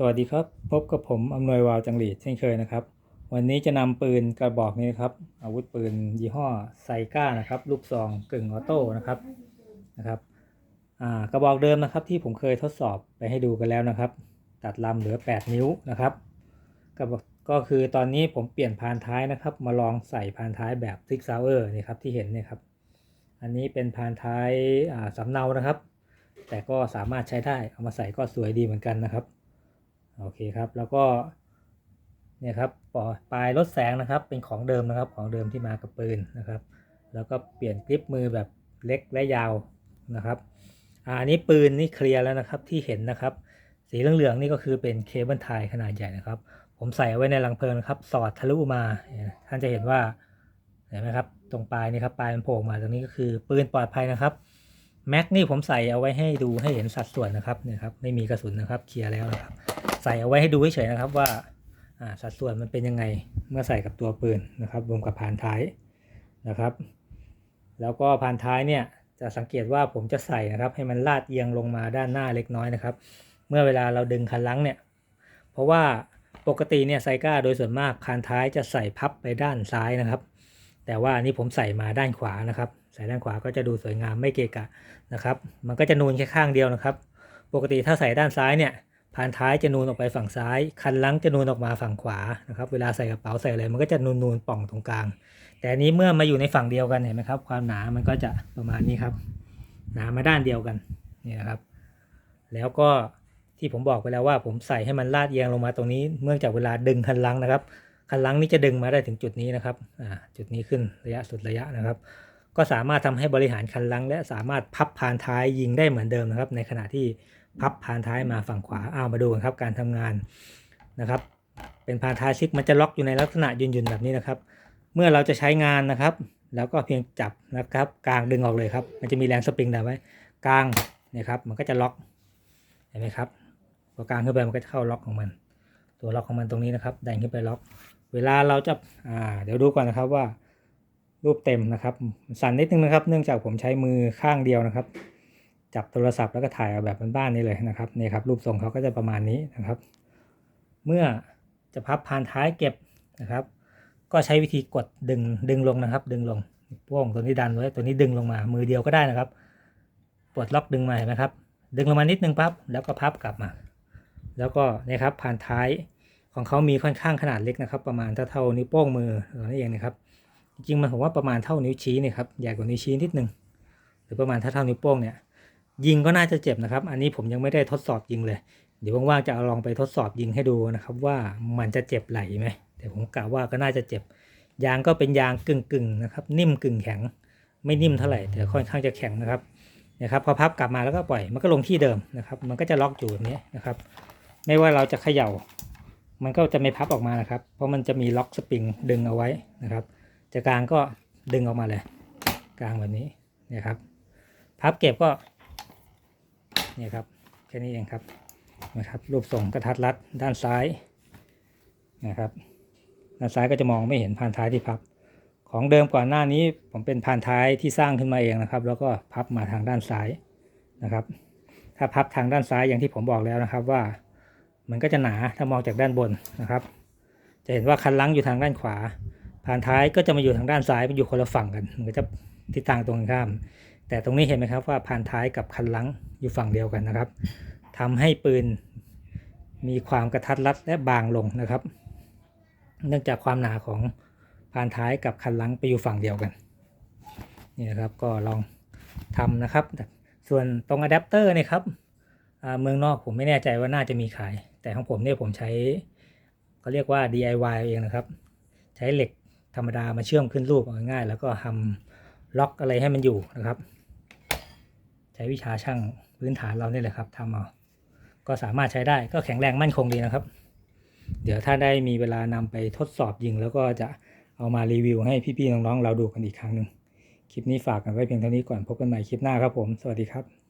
สวัสดีครับ พบกับผมอำนวยวาวจังหลีดเช่นเคยนะครับ วันนี้จะนำปืนกระบอกนี้นะครับ อาวุธปืนยี่ห้อไซก้านะครับ ลูกซองกึ่งออโต้นะครับนะครับกระบอกเดิมนะครับ ที่ผมเคยทดสอบไปให้ดูกันแล้วนะครับ ตัดลำเหลือ 8 นิ้วนะครับกระบอกก็คือตอนนี้ผมเปลี่ยนพานท้ายนะครับ มาลองใส่พานท้ายแบบซิกซาวเออร์นี่ครับที่เห็นเนี่ยครับ อันนี้เป็นพานท้ายอ่าสำเนานะครับ แต่ก็สามารถใช้ได้เอามาใส่ก็สวยดีเหมือนกันนะครับ โอเคครับแล้วก็เนี่ยครับปอปลายลดแสงนะครับเป็นของเดิมนะครับของเดิมที่มากับปืนนะครับ แล้วก็เปลี่ยนกริปมือแบบเล็กและยาวนะครับอันนี้ปืนนี่เคลียร์แล้วนะครับที่เห็นนะครับ สีเหลืองๆนี่ก็คือเป็นเคเบิลไทยขนาดใหญ่นะครับ ผมใส่ไว้ในรังเพลิงนะครับสอดทะลุมาท่านจะเห็นว่าเห็นไหมครับตรงปลายนี่ครับปลายมันโผล่มาตรงนี้ก็คือปืนปลอดภัยนะครับแม็กนี่ผมใส่เอาไว้ให้ดูให้เห็นสัดส่วนนะครับเนี่ยครับไม่มีกระสุนนะครับเคลียร์แล้วนะครับ ใส่เอาไว้ให้ดูเฉยๆนะครับว่าสัดส่วนมันเป็นยังไงเมื่อใส่กับตัวปืนนะครับรวมกับพานท้ายนะครับ แล้วก็พานท้ายเนี่ยจะสังเกตว่าผมจะใส่นะครับ ให้มันลาดเอียงลงมาด้านหน้าเล็กน้อยนะครับ เมื่อเวลาเราดึงคันลังเนี่ยเพราะว่าปกติเนี่ยไซก้าโดยส่วนมากพานท้ายจะใส่พับไปด้านซ้ายนะครับ แต่ว่านนี้ผมใส่มาด้านขวานะครับ ใส่ด้านขวาก็จะดูสวยงามไม่เกะกะนะครับ มันก็จะนูนแค่ข้างเดียวนะครับ ปกติถ้าใส่ด้านซ้ายเนี่ย พานท้ายจะนูนออกไปฝั่งซ้าย คันลังจะนูนออกมาฝั่งขวานะครับ เวลาใส่กระเป๋าใส่อะไรมันก็จะนูนนูนๆป่องตรงกลาง แต่อันนี้เมื่อมาอยู่ในฝั่งเดียวกันเห็นไหมครับ ความหนามันก็จะประมาณนี้ครับ หนามาด้านเดียวกันนี่นะครับ แล้วก็ที่ผมบอกไปแล้วว่าผมใส่ให้มันลาดเอียงลงมาตรงนี้ เมื่อจากเวลาดึงคันลังนะครับ คันลังนี้จะดึงมาได้ถึงจุดนี้นะครับอ่าจุดนี้ขึ้นระยะสุดระยะนะครับ ก็สามารถทำให้บริหารคันลัง และสามารถพับพานท้ายยิงได้เหมือนเดิมนะครับ ในขณะที่พับพานท้ายมาฝั่งขวาเอามาดูกันครับการทำงานนะครับ เป็นพานท้ายชิปมันจะล็อกอยู่ในลักษณะยืนๆแบบนี้นะครับ เมื่อเราจะใช้งานนะครับ แล้วก็เพียงจับนะครับกลางดึงออกเลยครับ มันจะมีแรงสปริงดันไว้กลางนี่ยครับมันก็จะล็อกเห็นไหมครับพอกลางขึ้นไปมันก็จะเข้าล็อกของมัน ตัวล็อกของมันตรงนี้นะครับดันขึ้นไปล็อก เวลาเราจะอ่าเดี๋ยวดูก่อนนะครับว่ารูปเต็มนะครับ สั่นนิดนึงนะครับ เนื่องจากผมใช้มือข้างเดียวนะครับ จับโทรศัพท์แล้วก็ถ่ายเอาแบบบ้านๆนี่เลยนะครับนี่ครับรูปทรงเขาก็จะประมาณนี้นะครับ เมื่อจะพับพานท้ายเก็บนะครับ ก็ใช้วิธีกดดึงดึงลงนะครับ ดึงลงโป้งตัวนี้ดันไว้ตัวนี้ดึงลงมามือเดียวก็ได้นะครับปลดล็อกดึงมาเห็นไหมครับ ดึงลงมานิดนึงปั๊บแล้วก็พับกลับมา แล้วก็นี่ครับพานท้ายของเขามีค่อนข้างขนาดเล็กนะครับ ประมาณเท่าเท่านิ้วโป้งมือนั่นเองนะครับ จริงๆมันผมว่าประมาณเท่านิ้วชี้นี่ครับใหญ่กว่านิ้วชี้นิดนึงหรือประมาณเท่าเท่านิ้วโป้งเนี่ย ยิงก็น่าจะเจ็บนะครับ อันนี้ผมยังไม่ได้ทดสอบยิงเลย เดี๋ยวว่างๆจะเอาลองไปทดสอบยิงให้ดูนะครับ ว่ามันจะเจ็บไหลไหมแต่ผมกะว่าก็น่าจะเจ็บ ยางก็เป็นยางกึ่งๆนะครับ นิ่มกึ่งแข็ง ไม่นิ่มเท่าไหร่แต่ค่อนข้างจะแข็งนะครับนะครับพอพับกลับมาแล้วก็ปล่อยมันก็ลงที่เดิมนะครับ มันก็จะล็อกอยู่แบบนี้นะครับ ไม่ว่าเราจะเขย่า มันก็จะไม่พับออกมานะครับ เพราะมันจะมีล็อกสปริงดึงเอาไว้นะครับ จะกลางก็ดึงออกมาเลย กลางแบบนี้นี่ยครับ พับเก็บก็ นี่ครับแค่นี้เองครับนะครับรูปทรงกระทัดรัดด้านซ้ายนะครับด้านซ้ายก็จะมองไม่เห็นพานท้ายที่พับ ของเดิมก่อนหน้านี้ผมเป็นพานท้ายที่สร้างขึ้นมาเองนะครับ แล้วก็พับมาทางด้านซ้ายนะครับ ถ้าพับทางด้านซ้ายอย่างที่ผมบอกแล้วนะครับว่ามันก็จะหนาถ้ามองจากด้านบนนะครับ จะเห็นว่าคันลังอยู่ทางด้านขวา ผ่านท้ายก็จะมาอยู่ทางด้านซ้ายมันอยู่คนละฝั่งกัน มันก็จะทิศทางตรงข้าม แต่ตรงนี้เห็นไหมครับว่าผ่านท้ายกับคันลังอยู่ฝั่งเดียวกันนะครับทำให้ปืนมีความกระทัดรัดและบางลงนะครับ เนื่องจากความหนาของผ่านท้ายกับคันลังไปอยู่ฝั่งเดียวกันนี่นะครับก็ลองทำนะครับ ส่วนตรงอะแดปเตอร์เนี่ยครับเมืองนอกผมไม่แน่ใจว่าน่าจะมีขาย แต่ของผมเนี่ยผมใช้เขาเรียกว่า DIY เองนะครับ ใช้เหล็กธรรมดามาเชื่อมขึ้นรูปง่ายๆแล้วก็ทำล็อกอะไรให้มันอยู่นะครับ ช้วิชาช่างพื้นฐานเราเนี่ยแหละครับทำเอาก็สามารถใช้ได้ก็แข็งแรงมั่นคงดีนะครับ เดี๋ยวถ้าได้มีเวลานำไปทดสอบยิง แล้วก็จะเอามารีวิวให้พี่ๆน้องๆเราดูกันอีกครั้งหนึ่งคลิปนี้ฝากกันไว้เพียงเท่านี้ก่อนพบกันใหม่คลิปหน้าครับผม สวัสดีครับ